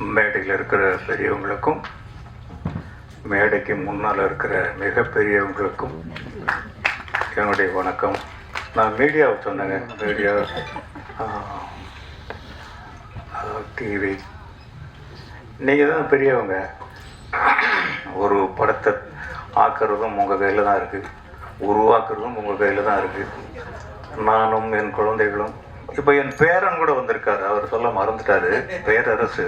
மேடையில் இருக்கிற பெரியவங்களுக்கும் மேடைக்கு முன்னால் இருக்கிற மிகப்பெரியவங்களுக்கும் என்னுடைய வணக்கம். நான் மீடியாவை சொன்னேங்க மீடியா டிவி நீங்கள் தான் பெரியவங்க. ஒரு படத்தை ஆக்கிறதும் உங்கள் கையில் தான் இருக்குது உருவாக்குறதும் உங்கள் கையில் தான் இருக்குது நானும் என் குழந்தைகளும் இப்போ என் பேரன் கூட வந்திருக்காரு. அவர் சொல்ல மறந்துட்டாரு. பேரரசு.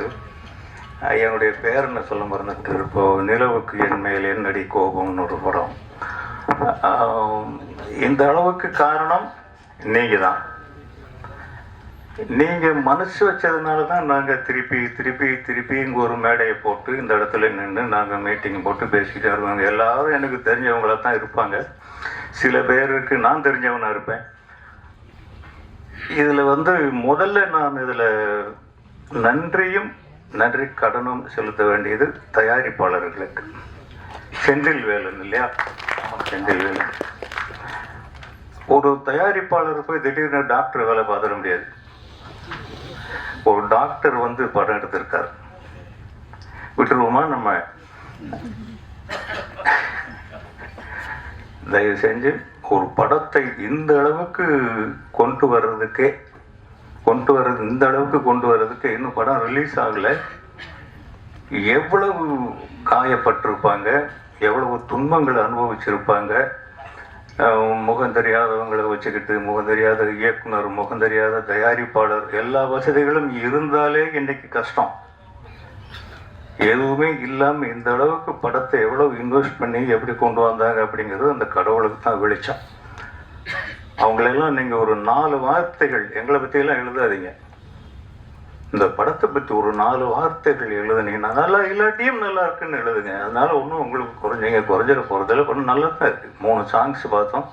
என்னுடைய என்னுடைய என்ன சொல்ல மறந்துட்டு இருப்போம் நிலவுக்கு என் மேல் என்னடி கோபம்னு ஒரு படம். இந்த அளவுக்கு காரணம் நீங்கள் தான் நீங்க மனசு வச்சதுனால தான் நாங்கள் திருப்பி திருப்பி திருப்பி இங்கே ஒரு மேடையை போட்டு இந்த இடத்துல நின்று நாங்கள் மீட்டிங் போட்டு பேசிக்கிட்டே வருவாங்க. எல்லாரும் எனக்கு தெரிஞ்சவங்களா தான் இருப்பாங்க. சில பேருக்கு நான் தெரிஞ்சவனாக இருப்பேன். இதில் வந்து முதல்ல நான் இதில் நன்றியும் நன்றி கடனும் செலுத்த வேண்டியது தயாரிப்பாளர்களுக்கு. செந்தில் வேலன் இல்லையா? செந்தில் வேலன். ஒரு தயாரிப்பாளர் போய் திடீர்னு டாக்டர் வேலை பார்த்துட முடியாது. ஒரு டாக்டர் வந்து படம் எடுத்திருக்கார். விட்டுருவோமா நம்ம? தயவு செஞ்சு ஒரு படத்தை இந்த அளவுக்கு கொண்டு வர்றதுக்கே கொண்டு வர்றது இந்த அளவுக்கு கொண்டு வர்றதுக்கு இன்னும் படம் ரிலீஸ் ஆகலை. எவ்வளவு காயப்பட்டிருப்பாங்க எவ்வளவு துன்பங்களை அனுபவிச்சிருப்பாங்க. முகம் தெரியாதவங்களை வச்சுக்கிட்டு முகம் தெரியாத இயக்குனர் முகம் தெரியாத தயாரிப்பாளர் எல்லா வசதிகளும் இருந்தாலே இன்னைக்கு கஷ்டம். எதுவுமே இல்லாமல் இந்த அளவுக்கு படத்தை எவ்வளவு இன்வெஸ்ட் பண்ணி எப்படி கொண்டு வந்தாங்க அப்படிங்கிறது அந்த கடவுளுக்கு தான் வெளிச்சம். அவங்களெல்லாம் நீங்க ஒரு நாலு வார்த்தைகள் எங்களை பற்றியெல்லாம் எழுதாதீங்க. இந்த படத்தை பத்தி ஒரு நாலு வார்த்தைகள் எழுதுனீங்கன்னா நல்லா இல்லாட்டியும் நல்லா இருக்குன்னு எழுதுங்க. அதனால ஒன்றும் உங்களுக்கு குறைஞ்சிங்க குறைஞ்சிட போறதில்ல. கொஞ்சம் நல்லா தான் இருக்கு. மூணு சாங்ஸ் பார்த்தோம்.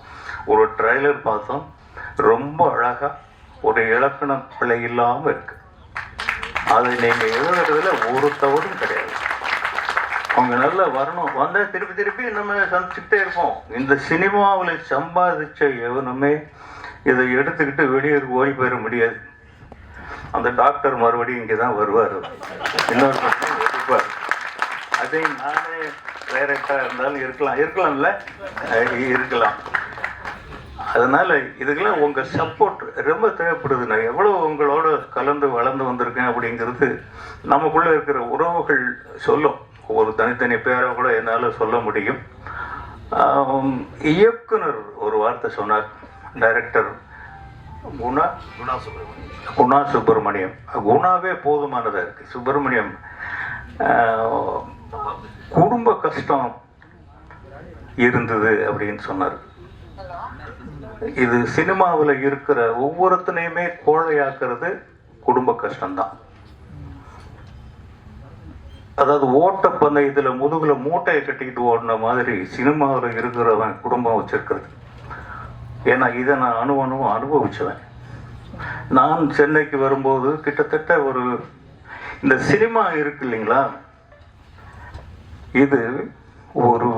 ஒரு ட்ரைலர் பார்த்தோம். ரொம்ப அழகா ஒரு இலக்கண பிழை இல்லாமல் இருக்கு. அது நீங்க எழுதுறதுல ஒரு தவறும் கிடையாது. அவங்க நல்லா வரணும். வந்தா திருப்பி திருப்பி நம்ம சந்திச்சுட்டே இருப்போம். இந்த சினிமாவில் சம்பாதிச்ச எவனுமே இதை எடுத்துக்கிட்டு வெளியே ஓடி போயிட முடியாது. அந்த டாக்டர் மறுபடியும் இங்கே தான் வருவார். இன்னொரு பக்கம் எடுப்பார் அதே நானே டைரக்டாக இருந்தாலும் இருக்கலாம். இருக்கலாம்ல? இருக்கலாம். அதனால இதுக்கெல்லாம் உங்கள் சப்போர்ட் ரொம்ப தேவைப்படுது நான் எவ்வளோ உங்களோட கலந்து வளர்ந்து வந்திருக்கேன் அப்படிங்கிறது நமக்குள்ளே இருக்கிற உறவுகள் சொல்லும். ஒரு தனித்தனி பேரை கூட என்னால் சொல்ல முடியும். இயக்குனர் ஒரு வார்த்தை சொன்னார். டைரக்டர் குணா குணா சுப்பிரமணியம். குணா சுப்பிரமணியம். குணாவே போதுமானதா இருக்கு. சுப்பிரமணியம் குடும்ப கஷ்டம் இருந்தது அப்படின்னு சொன்னார். இது சினிமாவில் இருக்கிற ஒவ்வொருத்தனையுமே கோழையாக்குறது குடும்ப கஷ்டம்தான். அதாவது ஓட்டப்பந்தயத்துல முதுகுல மூட்டையை கட்டிக்கிட்டு ஓடின மாதிரி சினிமாவில் இருக்கிறவன் குடும்பம் வச்சிருக்கிறது. ஏன்னா இதை நான் அணு அணுவும் அனுபவிச்சவன். நான் சென்னைக்கு வரும்போது கிட்டத்தட்ட ஒரு இந்த சினிமா இருக்கு இல்லைங்களா? இது ஒரு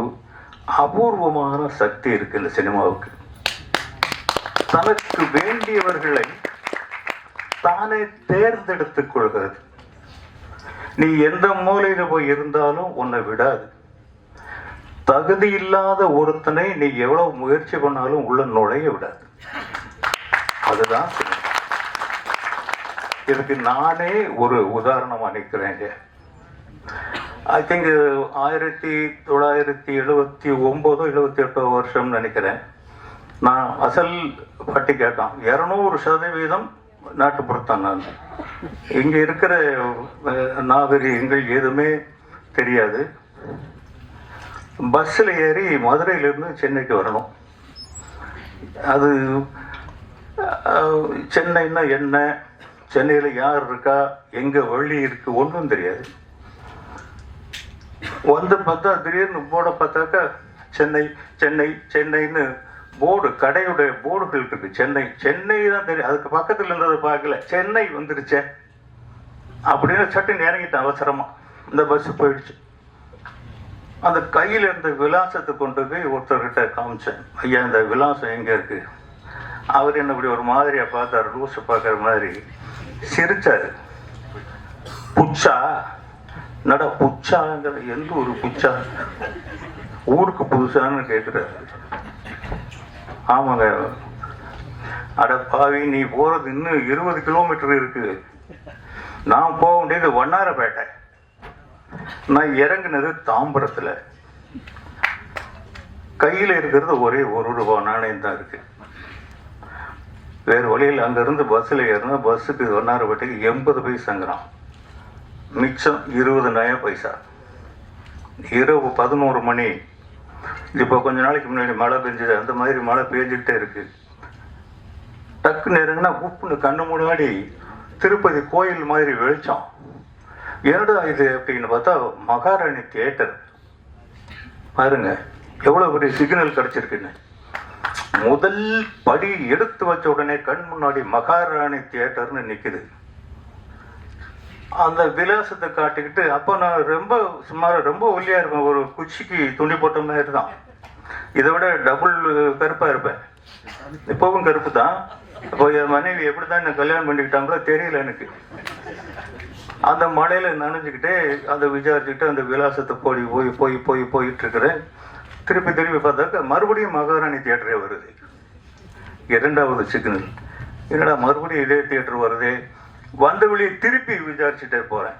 அபூர்வமான சக்தி இருக்கு இந்த சினிமாவுக்கு. தனக்கு வேண்டியவர்களை தானே தேர்ந்தெடுத்துக் கொள்கிறது. நீ எந்த மூலையில போய் இருந்தாலும் உன்னை விடாது. தகுதி இல்லாத ஒருத்தனை நீ எவ்வளவு முயற்சி பண்ணாலும் உள்ள நுழைய விடாது. அதுதான் இதுக்கு நானே ஒரு உதாரணமா நிற்கிறேங்க ஐ திங்க் ஆயிரத்தி தொள்ளாயிரத்தி எழுபத்தி ஒன்பதோ எழுபத்தி எட்டோ வருஷம்னு நினைக்கிறேன். நான் அசல் பட்டி கேட்டான். இரநூறு சதவீதம் நாட்டுப்புறத்தான் நான். இங்க இருக்கிற நாகரிகங்கள் எதுவுமே தெரியாது. பஸ்ஸில் ஏறி மதுரையிலேருந்து சென்னைக்கு வரணும். அது சென்னைன்னா என்ன? சென்னையில் யார் இருக்கா? எங்கே வழி இருக்குது ஒன்றும் தெரியாது. வந்து பார்த்தா திடீர்னு போட பார்த்தாக்கா சென்னை சென்னை சென்னைன்னு போர்டு கடையுடைய போர்டுகள் இருக்கு. சென்னை சென்னை தான் தெரியும். அதுக்கு பக்கத்தில் இருந்ததை பார்க்கல. சென்னை வந்துருச்சே. அப்படின்னு சட்டுன்னு இறங்கிட்டேன் அவசரமா இந்த பஸ் போயிடுச்சு. அந்த கையில இருந்த விலாசத்தை கொண்டு போய் ஒருத்தர்கிட்ட காமிச்சேன். ஐயா இந்த விலாசம் எங்கே இருக்கு? அவர் என்ன இப்படி ஒரு மாதிரியா பார்த்தாரு. ரூஸை பார்க்குற மாதிரி சிரிச்சாரு. புச்சா? நட புச்சாங்கிற? எந்த ஒரு புச்சா? ஊருக்கு புதுசான்னு கேட்குறாரு ஆமாங்க. அட பாவி நீ போறது இன்னும் இருபது கிலோமீட்டர் இருக்கு. நான் போக வேண்டியது வண்ணாரப்பேட்டை. நான் இறங்குனது தாம்பரத்துல. கையில இருக்கிறது ஒரே ஒரு ரூபாய் நாணயம் தான் இருக்கு. வேறு வழியில் அங்கிருந்து பஸ்ஸில் ஏறினா பஸ்ஸுக்கு வண்ணாரப்பேட்டைக்கு எண்பது பைசாங்கிறான் மிச்சம் இருபது நய பைசா. இரவு பதினோரு மணி. இப்போ கொஞ்ச நாளைக்கு முன்னாடி மழை பெஞ்சது. அந்த மாதிரி மழை பெஞ்சுக்கிட்டே இருக்கு. டக்கு நேரங்கன்னா உப்புன்னு கண்ணு முன்னாடி திருப்பதி கோயில் மாதிரி வெளிச்சம். என்னடா இது அப்படின்னு பார்த்தா மகாராணி தியேட்டர். பாருங்க எவ்வளவு பெரிய சிக்னல் கிடைச்சிருக்குன்னு. முதல் படி எடுத்து வச்ச உடனே கண் முன்னாடி மகாராணி தியேட்டர்னு நிக்குது. அந்த விலாசத்தை காட்டிக்கிட்டு அப்போ நான் ரொம்ப சுமார் ரொம்ப ஒல்லியாக இருப்பேன். ஒரு குச்சிக்கு துணி போட்ட மாதிரி தான். இதை விட டபுள் கருப்பாக இருப்பேன். இப்போவும் கருப்பு தான் இப்போ என் மனைவி எப்படி தான் என்ன கல்யாணம் பண்ணிக்கிட்டாங்களோ தெரியல எனக்கு. அந்த மழையில நனைஞ்சுக்கிட்டே அதை விசாரிச்சுக்கிட்டு அந்த விலாசத்தை போய் போய் போய் போய் போயிட்டு இருக்கிறேன் திருப்பி திருப்பி பார்த்தாக்க மறுபடியும் மகாராணி தியேட்டரே வருது. இரண்டாவது சிக்னல். என்னடா மறுபடியும் இதே தியேட்டர் வருது? வந்த வழியை திருப்பி விசாரிச்சுட்டே போறேன்.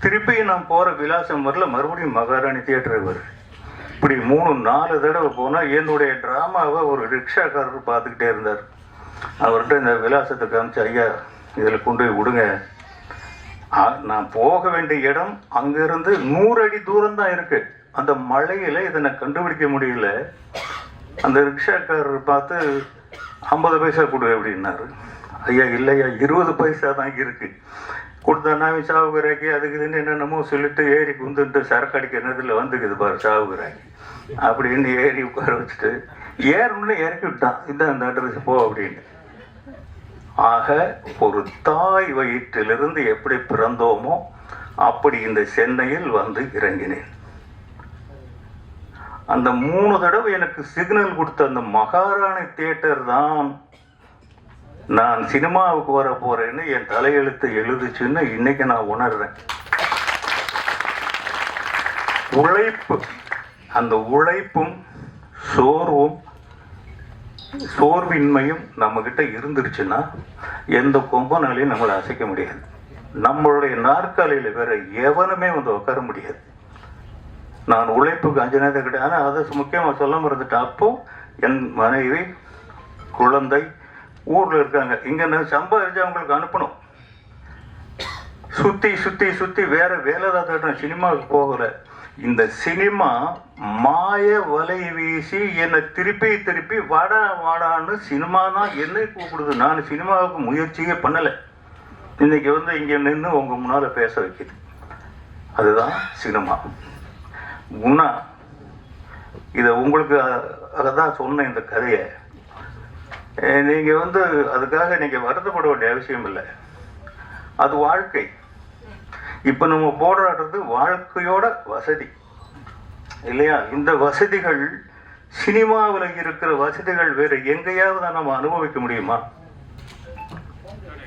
திருப்பி நான் போற விலாசம் வரல மறுபடியும் மகாராணி தியேட்டர் வருது இப்படி மூணு நாலு தடவை போனா என்னுடைய டிராமாவை ஒரு ரிக்ஷாக்காரர் பார்த்துக்கிட்டே இருந்தார். அவர்கிட்ட இந்த விலாசத்தை காமிச்சு ஐயா இதில் கொண்டு போய் விடுங்க. ஆ, நான் போக வேண்டிய இடம் அங்கிருந்து நூறு அடி தூரம் தான் இருக்கு. அந்த மழையில இதை நான் கண்டுபிடிக்க முடியல. அந்த ரிக்ஷாக்காரர் பார்த்து ஐம்பது பைசா கொடு அப்படின்னாரு. ஐயா இல்லையா? இருபது பைசா தான் இருக்கு. கொடுத்தா நான் சாவுகிறாக்கி அதுக்கு இதுன்னு என்னென்னமோ சொல்லிட்டு ஏறி குந்துட்டு சரக்கு அடிக்க நேரத்தில் வந்துக்குது பாரு சாவுகிறாக்கி அப்படின்னு ஏறி உட்கார வச்சுட்டு ஏறணும்னு இறக்கி விட்டான். இந்த அந்த அட்ரஸ் போ அப்படின்னு. ஆக ஒரு தாய் வயிற்றிலிருந்து எப்படி பிறந்தோமோ அப்படி இந்த சென்னையில் வந்து இறங்கினேன். அந்த மூணு தடவை எனக்கு சிக்னல் கொடுத்த அந்த மகாராணி தியேட்டர் தான் நான் சினிமாவுக்கு வர போறேன்னு என் தலையெழுத்து எழுதுச்சுன்னு இன்னைக்கு நான் உணர்றேன். உழைப்பு. அந்த உழைப்பும் சோர்வும் சோர்வின்மையும் நம்ம கிட்ட இருந்துருச்சுன்னா எந்த கொம்பனாலையும் நம்மளை அசைக்க முடியாது. நம்மளுடைய நாற்காலியில் வேற எவனுமே வந்து உட்கார முடியாது. நான் உழைப்புக்கு அஞ்சு நேரம் கிடையாது ஆனால் அதை முக்கியமாக சொல்ல மறந்துட்டேன். அப்போ என் மனைவி குழந்தை ஊர்ல இருக்காங்க. இங்க சம்பாதிச்சு அவங்களுக்கு அனுப்பணும். சுத்தி சுத்தி சுத்தி வேற வேலை தான் தேடுறோம் சினிமாவுக்கு போகல. இந்த சினிமா மாய வலை வீசி என்னை திருப்பி திருப்பி வாடா வாடான்னு சினிமா தான் என்னை கூப்பிடுது. நான் சினிமாவுக்கு முயற்சியே பண்ணல. இன்னைக்கு வந்து இங்க நின்று உங்க முன்னால பேச வைக்குது. அதுதான் சினிமா. உண்ணா இதை உங்களுக்கு அதாக தான் சொன்னேன் இந்த கதையை. நீங்க வந்து அதுக்காக நீங்க வருத்தப்பட வேண்டிய அவசியம் இல்லை. அது வாழ்க்கை. இப்ப நம்ம போராடுறது வாழ்க்கையோட வசதி. இல்லையா? இந்த வசதிகள் சினிமாவில் இருக்கிற வசதிகள் வேற எங்கேயாவது நம்ம அனுபவிக்க முடியுமா?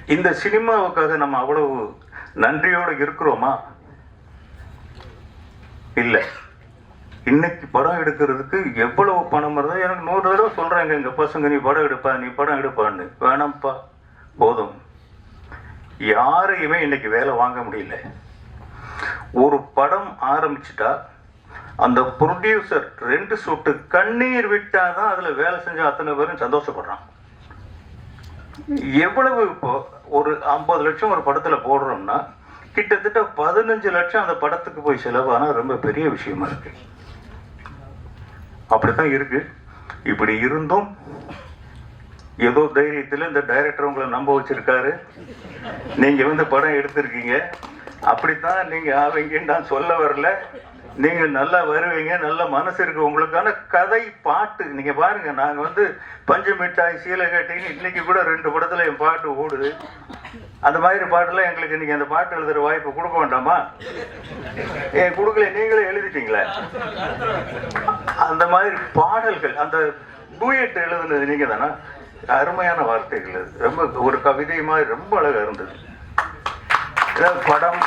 இந்த சினிமாவுக்காக நம்ம அவ்வளவு நன்றியோடு இருக்கிறோமா? இல்லை. இன்னைக்கு படம் எடுக்கிறதுக்கு எவ்வளவு பணம் இருந்தால் எனக்கு நூறு தடவை சொல்றாங்க எங்க பசங்க நீ படம் எடுப்பா நீ படம் எடுப்பான்னு. வேணாம்ப்பா போதும். யாரையுமே இன்னைக்கு வேலை வாங்க முடியல. ஒரு படம் ஆரம்பிச்சுட்டா அந்த ப்ரொடியூசர் ரெண்டு சொட்டு கண்ணீர் விட்டாதான் அதுல வேலை செஞ்ச அத்தனை பேரும் சந்தோஷப்படுறான் எவ்வளவு இப்போ ஒரு ஐம்பது லட்சம் ஒரு படத்துல போடுறோம்னா கிட்டத்தட்ட பதினஞ்சு லட்சம் அந்த படத்துக்கு போய் செலவானா ரொம்ப பெரிய விஷயமா இருக்கு. அப்படித்தான் இருக்கு. இப்படி இருந்தும் ஏதோ தைரியத்தில் இந்த டைரக்டர் உங்களை நம்ப வச்சிருக்காரு. நீங்க வந்து படம் எடுத்திருக்கீங்க. அப்படித்தான் நீங்க ஆவீங்கன்னு நான் சொல்ல வரல. நீங்க நல்லா வருவீங்க நல்ல மனசு இருக்கு. உங்களுக்கான கதை பாட்டு. நீங்க பாருங்க நாங்க வந்து பஞ்சு மிட்டாய் சீலை கட்டின்னு இன்னைக்கு கூட ரெண்டு படத்துல என் பாட்டு ஓடுது. அந்த மாதிரி பாட்டுலாம் எங்களுக்கு இன்னைக்கு அந்த பாட்டு எழுதுற வாய்ப்பு கொடுக்க வேண்டாமா? ஏன் கொடுக்கல. நீங்களே எழுதிட்டீங்களே. அந்த மாதிரி பாடல்கள் அந்த டூயட் எழுதுனது நீங்க தானே? அருமையான வார்த்தைகள் அது. ரொம்ப ஒரு கவிதை மாதிரி ரொம்ப அழகா இருந்தது. அதாவது படம்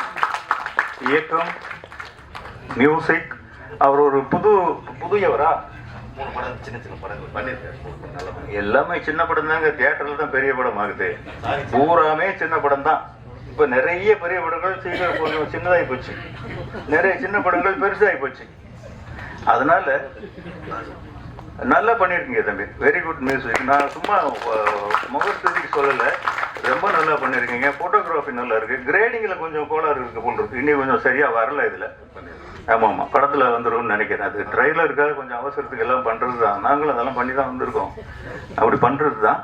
இயக்கம் மியூசிக் அவர் ஒரு புது புதியவரா? மூணு படம் சின்ன சின்ன படங்கள் பண்ணியிருக்காரு. எல்லாமே சின்ன படம் தாங்க. தியேட்டர்ல தான் பெரிய படம் ஆகுது. பூராமே சின்ன படம் தான். இப்ப நிறைய பெரிய படங்கள் சீக்கிரம் கொஞ்சம் சின்னதாகி போச்சு. நிறைய சின்ன படங்கள் பெருசாகி போச்சு. அதனால நல்லா பண்ணியிருக்கீங்க தம்பி. வெரி குட் மியூசிக் நான் சும்மா அஹ், முகஸ்துதிக்கு சொல்லலை. ரொம்ப நல்லா பண்ணியிருக்கீங்க. ஃபோட்டோகிராஃபி நல்லா இருக்கு. கிரேடிங்கில் கொஞ்சம் கோளாறு இருக்கு போல் இருக்கு. இன்னும் கொஞ்சம் சரியா வரல இதுல. ஆமா ஆமா படத்துல வந்துரும்னு நினைக்கிறேன். அது ட்ரெய்லருக்காக கொஞ்சம் அவசரத்துக்கு எல்லாம் பண்றது தான். நாங்களும் அதெல்லாம் பண்ணி தான் வந்திருக்கோம். அப்படி பண்றது தான்.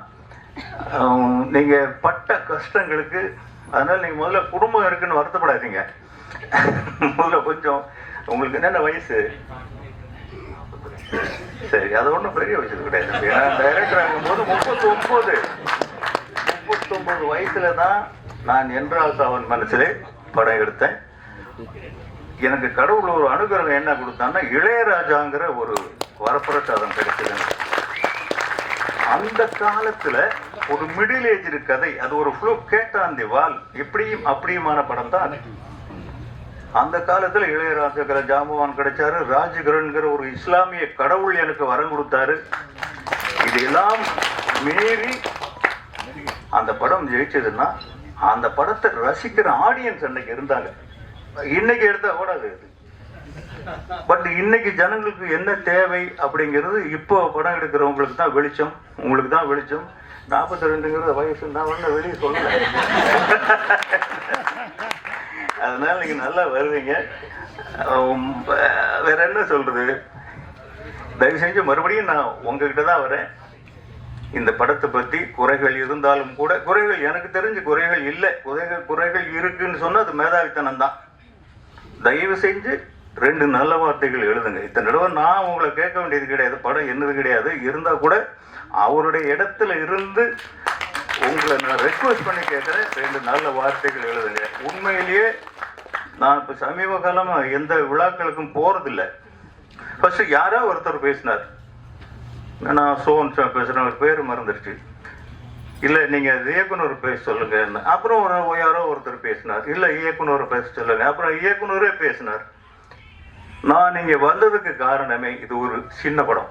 நீங்கள் நீங்க பட்ட கஷ்டங்களுக்கு அதனால நீங்க முதல்ல குடும்பம் இருக்குன்னு வருத்தப்படாதீங்க. முதல்ல கொஞ்சம் உங்களுக்கு என்னென்ன வயசு? சரி அது ஒன்றும் பெரிய விஷயம் கிடையாது. ஏன்னா டைரக்டர் ஆகும்போது முப்பத்தி ஒன்பது முப்பத்தொன்பது வயசுல தான் நான் என்றால் அவன் மனசிலே படம் எடுத்தேன். எனக்கு கடவுள் ஒரு அனுகிரகம் என்ன கொடுத்தான்னா இளையராஜாங்கிற ஒரு வரப்பிரசாதம் கிடைச்சது. அந்த காலத்துல ஒரு மிடில் ஏஜ் கதை அது ஒரு ஃப்ளூ கேட்டாந்தி வால் இப்படியும் அப்படியுமான படம் தான் அந்த காலத்துல இளையராஜாங்கிற ஜாமுவான் கிடைச்சாரு ராஜகிரன்கிற ஒரு இஸ்லாமிய கடவுள் எனக்கு வரம் கொடுத்தாரு. இதெல்லாம் மீறி அந்த படம் ஜெயிச்சதுன்னா அந்த படத்தை ரசிக்கிற ஆடியன்ஸ் அன்னைக்கு இருந்தாங்க. இன்னைக்கு எடுத்தா ஓடாது பட் இன்னைக்கு ஜனங்களுக்கு என்ன தேவை அப்படிங்கிறது இப்போ படம் எடுக்கிறவங்களுக்கு தான் வெளிச்சம். உங்களுக்கு தான் வெளிச்சம். நாற்பத்தி ரெண்டுங்கிறது வயசு. நான் ஒன்றும் வெளியே சொல்லல அதனால நீங்க நல்லா வருவீங்க. வேற என்ன சொல்றது? தயவு செஞ்சு மறுபடியும் நான் உங்ககிட்ட தான் வரேன். இந்த படத்தை பத்தி குறைகள் இருந்தாலும் கூட குறைகள் எனக்கு தெரிஞ்சு குறைகள் இல்லை. குறைகள் குறைகள் இருக்குன்னு சொன்னா அது மேதாவித்தனம் தான் தயவு செஞ்சு ரெண்டு நல்ல வார்த்தைகள் எழுதுங்க. இத்தனை தடவை நான் உங்களை கேட்க வேண்டியது கிடையாது படம் என்னது கிடையாது. இருந்தா கூட அவருடைய இடத்துல இருந்து உங்களை நான் ரெக்வஸ்ட் பண்ணி கேட்குறேன் ரெண்டு நல்ல வார்த்தைகள் எழுதுங்க. உண்மையிலேயே நான் இப்போ சமீப காலமா எந்த விழாக்களுக்கும் போறதில்லை. ஃபர்ஸ்ட் யாரோ ஒருத்தர் பேசினார். நான் சோன் பேசுறேன் அவர் பேர் மறந்துருச்சு. இல்ல நீங்க இயக்குனர் பேச சொல்லுங்க. அப்புறம் ஒரு யாரோ ஒருத்தர் பேசினார். இல்ல இயக்குனர் பேச சொல்லுங்க அப்புறம் இயக்குனரே பேசினார். நான் இங்க வந்ததுக்கு காரணமே இது ஒரு சின்ன படம்.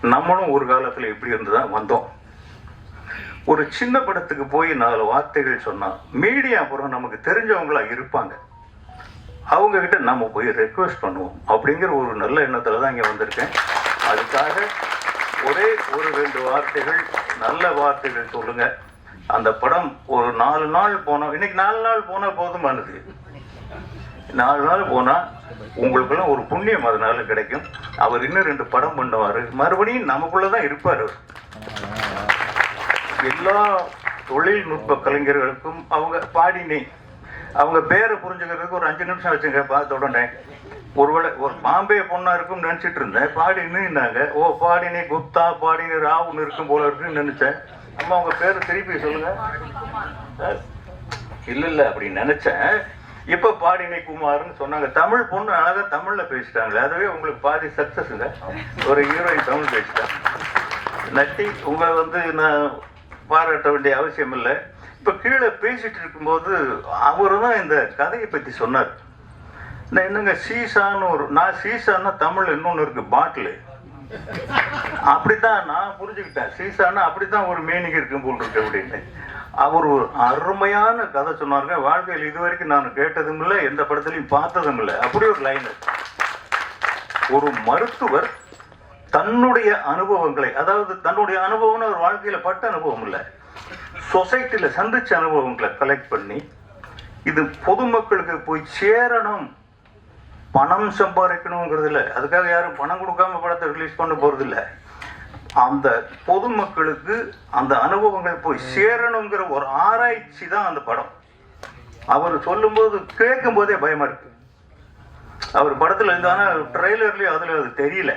நம்மளும் ஒரு காலத்துல இப்படி இருந்துதான் வந்தோம். ஒரு சின்ன படத்துக்கு போய் நாலு வார்த்தைகள் சொன்னா மீடியா அப்புறம் நமக்கு தெரிஞ்சவங்களா இருப்பாங்க. அவங்க கிட்ட நம்ம போய் ரெக்வஸ்ட் பண்ணுவோம். அப்படிங்கிற ஒரு நல்ல எண்ணத்துல தான் இங்க வந்திருக்கேன். அதுக்காக ஒரே ஒரு ரெண்டு வார்த்தைகள் நல்ல வார்த்தைகள் சொல்லுங்க. அந்த படம் ஒரு நாலு நாள் போனோம் இன்னைக்கு நாலு நாள் போனா போதுமானது. நாலு நாள் போனா உங்களுக்கெல்லாம் ஒரு புண்ணியம் அதனால கிடைக்கும். அவர் இன்னும் ரெண்டு படம் பண்ணுவாரு. மறுபடியும் நமக்குள்ளதான் இருப்பார் எல்லா தொழில்நுட்ப கலைஞர்களுக்கும் அவங்க பாடினே அவங்க பேரை புரிஞ்சுக்கிறதுக்கு ஒரு அஞ்சு நிமிஷம் வச்சுங்க பார்த்த உடனே. ஒருவேளை ஒரு பாம்பே பொண்ணா இருக்கும்னு நினைச்சிட்டு இருந்தேன். பாடினுன்னாங்க ஓ பாடினே குப்தா பாடினே ராவுன்னு இருக்கும் போல இருக்குன்னு நினைச்சேன். அம்மா உங்க பேரை திருப்பி சொல்லுங்க. இல்ல இல்ல அப்படின்னு நினைச்சேன். இப்ப பாடினை குமார்னு சொன்னாங்க. தமிழ் பொண்ணு அழகா தமிழ்ல பேசிட்டாங்க அதுவே உங்களுக்கு பாதி சக்சஸ்ங்க ஒரு ஹீரோயின் தமிழ் பேசிட்டாங்க நட்டி உங்களை வந்து நான் பாராட்ட வேண்டிய அவசியம் இல்லை. இப்ப கீழே பேசிட்டு இருக்கும்போது அவரு தான் இந்த கதையை பத்தி சொன்னார். என்னங்க சீசான்னு ஒரு நான் சீசான்னா தமிழ் இன்னொன்று இருக்கு பாட்டிலு. அப்படித்தான் நான் புரிஞ்சுக்கிட்டேன். சீசான்னா அப்படித்தான் ஒரு மீனிங் இருக்கும் போல் இருக்கு அப்படின்னு. அவர் ஒரு அருமையான கதை சொன்னாருங்க. வாழ்க்கையில் இதுவரைக்கும் நான் கேட்டதும் இல்லை எந்த படத்துலையும் பார்த்ததும் இல்லை. அப்படி ஒரு லைன் ஒரு மருத்துவர் தன்னுடைய அனுபவங்களை அதாவது தன்னுடைய அனுபவம்னு ஒரு வாழ்க்கையில பட்ட அனுபவம் இல்லை. சொசைட்டில சந்திச்ச அனுபவங்களை கலெக்ட் பண்ணி இது பொதுமக்களுக்கு போய் சேரணும் பணம் சம்பாதிக்கணுங்கிறது இல்லை அதுக்காக யாரும் பணம் கொடுக்காம படத்தை ரிலீஸ் பண்ண போறது இல்லை அந்த பொதுமக்களுக்கு அந்த அனுபவங்கள் போய் சேரணுங்கிற ஒரு ஆராய்ச்சி தான் அந்த படம். அவர் சொல்லும்போது கேட்கும் போதே பயமா இருக்கு. அவர் படத்துல இருந்தானா ட்ரெய்லர்லயும் அதுல அது தெரியல.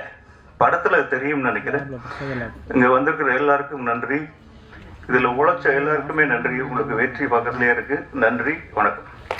படத்துல அது தெரியும்னு நினைக்கிறேன். இங்க வந்திருக்கிற எல்லாருக்கும் நன்றி. இதுல உழைச்ச எல்லாருக்குமே நன்றி. உங்களுக்கு வெற்றி பக்கத்துலயே இருக்கு. நன்றி. வணக்கம்.